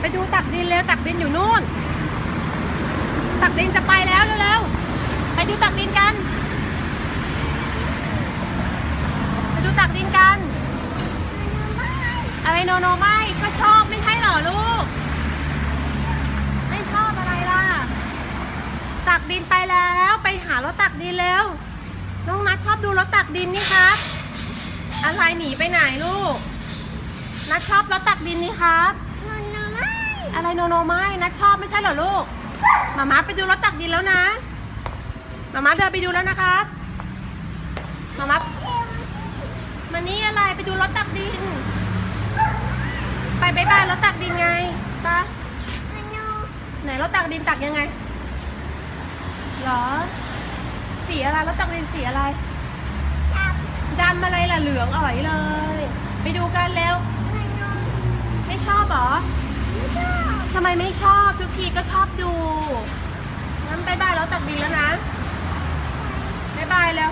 ไปดูตักดินเร็วตักดินอยู่นู่น ตักดินจะไปแล้วเร็วๆไปดูตักดินกัน ไปดูตักดินกัน อะไรโนโนไม่ก็ชอบไม่ใช่หรอลูก ไม่ชอบอะไรล่ะ ตักดินไปแล้วไปหารถตักดินแล้วน้องนัทชอบดูรถตักดินนี่ครับ อะไรหนีไปไหนลูก นัทชอบรถตักดินนี่ครับ อะไรโนโนไม่นัทชอบไม่ใช่เหรอลูกมาม่าไปดูรถตักดินแล้วนะมาม่าเดินไปดูแล้วนะครับมาม่ามานี่อะไรไปดูรถตักดิน ไปบายบายรถตักดินไงปะไหนรถตักดินตักยังไงหรอ สีอะไรรถตักดินสีอะไรดำอะไรล่ะเหลืองอ๋อยเลย ไปดูกันเร็ว ไม่ชอบเหรอ ทำไมไม่ชอบทุกทีก็ชอบดูงั้นบายบายแล้วตักดินแล้วนะบายบายแล้ว